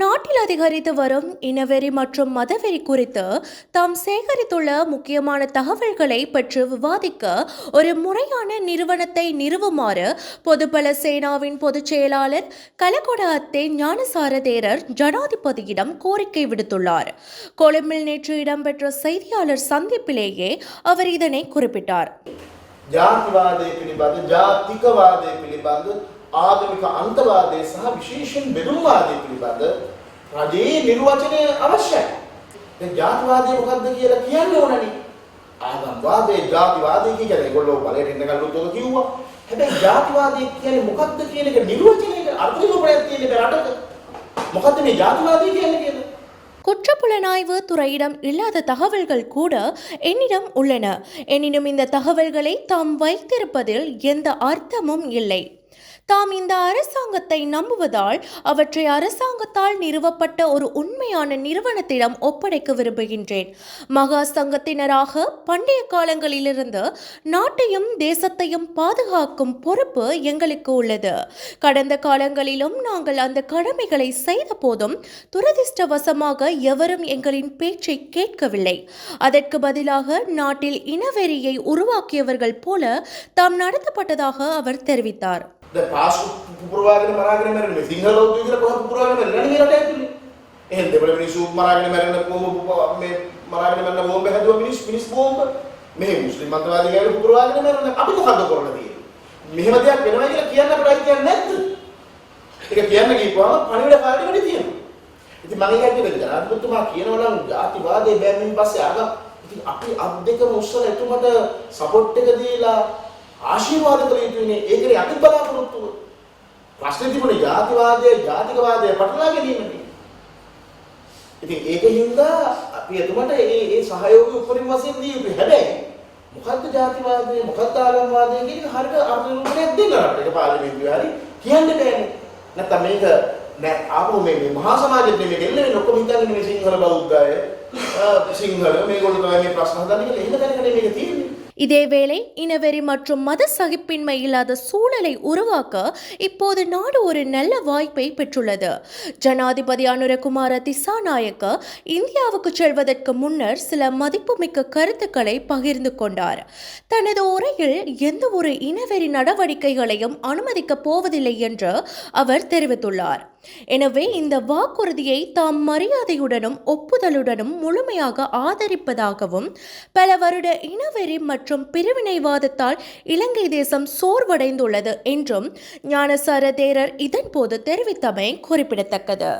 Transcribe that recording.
நாட்டில் அதிகரித்து வரும் இனவெறி மற்றும் மதவெறி குறித்து தாம் சேகரித்துள்ள முக்கியமான தகவல்களை பற்றி விவாதிக்க ஒரு முறையான நிறுவனத்தை நிறுவுமாறு பொதுபல சேனாவின் பொதுச் செயலாளர் கலகொட அத்தே ஞானசார தேரர் ஜனாதிபதியிடம் கோரிக்கை விடுத்துள்ளார். கொழும்பில் நேற்று இடம்பெற்ற செய்தியாளர் சந்திப்பிலேயே அவர் இதனை குறிப்பிட்டார். ஜாதிவாதை பிடிபார்ந்து ஜாதிகவாதை பிடிபார்ந்து ආගමික අන්තවාදය සහ විශේෂෙන් බෙදුම්වාදය පිළිබඳ රජයේ නිර්වචනය අවශ්‍යයි. දැන් ජාතිවාදය මොකක්ද කියලා කියන්න ඕනනේ. ආගම්වාදය ජාතිවාදය කියන්නේ ඒගොල්ලෝ බලයට එන්න ගල්ලුත් ඔක කිව්වා. හැබැයි ජාතිවාදය කියන්නේ මොකක්ද කියන එක නිර්වචනයක අර්ථ නිරූපණයක් තියෙන මේ රටක. මොකද්ද මේ ජාතිවාදය කියන්නේ කියලා? குற்றப்புலனாய்வு துறையிடம் இல்லாத தகவல்கள் கூட என்னிடம் உள்ளன எனினும் இந்த தகவல்களை தாம் வைத்திருப்பதில் எந்த அர்த்தமும் இல்லை தாம் இந்த அரசாங்கத்தை நம்புவதால் அவற்றை அரசாங்கத்தால் நிறுவப்பட்ட ஒரு உண்மையான நிறுவனத்திடம் ஒப்படைக்க விரும்புகின்றேன். மகா சங்கத்தினராக பண்டைய காலங்களிலிருந்து நாட்டையும் தேசத்தையும் பாதுகாக்கும் பொறுப்பு எங்களுக்கு உள்ளது. கடந்த காலங்களிலும் நாங்கள் அந்த கடமைகளை செய்த போதும் துரதிர்ஷ்டவசமாக எவரும் எங்களின் பேச்சை கேட்கவில்லை. அதற்கு பதிலாக நாட்டில் இனவெறியை உருவாக்கியவர்கள் போல தாம் நடத்தப்பட்டதாக அவர் தெரிவித்தார். දැන් පාස් පුපුරවාගෙන මරාගෙන මැරෙන මේ සිංහල බෞද්ධයෝ කියලා කොහොමද පුපුරවාගෙන මැරෙන්නේ මේ රට ඇතුලේ. එහෙනම් දෙවල මිනිස්සු මරාගෙන මැරෙන කොහොම මේ මරාගෙන මැරෙන බෝම්බ හැදුවා මිනිස් මිනිස් බෝම්බ. මේ මුස්ලිම් අන්තවාදීලා පුපුරවාගෙන මැරෙන අපි මොකද්ද කරන්න තියෙන්නේ? මෙහෙම දෙයක් වෙනවා කියලා කියන්න අපිට අයිතියක් නැද්ද? ඒක කියන්න ගිහුවම පණිවිඩ කාර්ය වැඩි තියෙනවා. ඉතින් මම ඒකයි කියන්නේ ජනාධිපතිතුමා කියනවා නම් ජාතිවාදයේ බැම්මින් පස්සේ ආගම් ඉතින් අපි අත් දෙකම උස්සලා එතුමට සපෝට් එක දීලා ආශිර්වාද කළ යුතුනේ ඒකනේ අති බලාපොරොත්තුව ප්‍රශ්නේ තිබුණේ ජාතිවාදය ජාතිකවාදය පටලවා ගැනීමනේ ඉතින් ඒකින්ද අපි එතුමට ඒ ඒ සහයෝගය උපරිම වශයෙන් දී යුතුයි හැබැයි මොකද්ද ජාතිවාදය මොකද්ද ආගම්වාදය කියන එක හරියට අර්ථ නිරූපණයක් දෙන්න රට ඒක පාර්ලිමේන්තුවේ හරි කියන්න බෑනේ. නැත්තම් මේක නෑ ආපහු මේ මේ මහා සමාජෙත් මේක එල්ලෙන්නේ ඔක්කොම හිතන්නේ මේ සිංහල බෞද්ධය සිංහල මේගොල්ලෝ තමයි මේ ප්‍රශ්න හදන්නේ කියලා. එහෙම දැනගෙන මේක තියෙන්නේ. இதேவேளை இனவெறி மற்றும் மத சகிப்பின்மை இல்லாத சூழலை உருவாக்க இப்போது நாடு ஒரு நல்ல வாய்ப்பை பெற்றுள்ளது. ஜனாதிபதி அனுரகுமார திசாநாயக்க இந்தியாவுக்கு செல்வதற்கு முன்னர் சில மதிப்புமிக்க கருத்துக்களை பகிர்ந்து கொண்டார். தனது உரையில் எந்த ஒரு இனவெறி நடவடிக்கைகளையும் அனுமதிக்கப் போவதில்லை என்று அவர் தெரிவித்துள்ளார். எனவே இந்த வாக்குறுதியை தாம் மரியாதையுடனும் ஒப்புதலுடனும் முழுமையாக ஆதரிப்பதாகவும் பல வருட இனவெறி மற்றும் பிரிவினைவாதத்தால் இலங்கை தேசம் சோர்வடைந்துள்ளது என்றும் ஞானசார தேரர் இதன்போது தெரிவித்தமை குறிப்பிடத்தக்கது.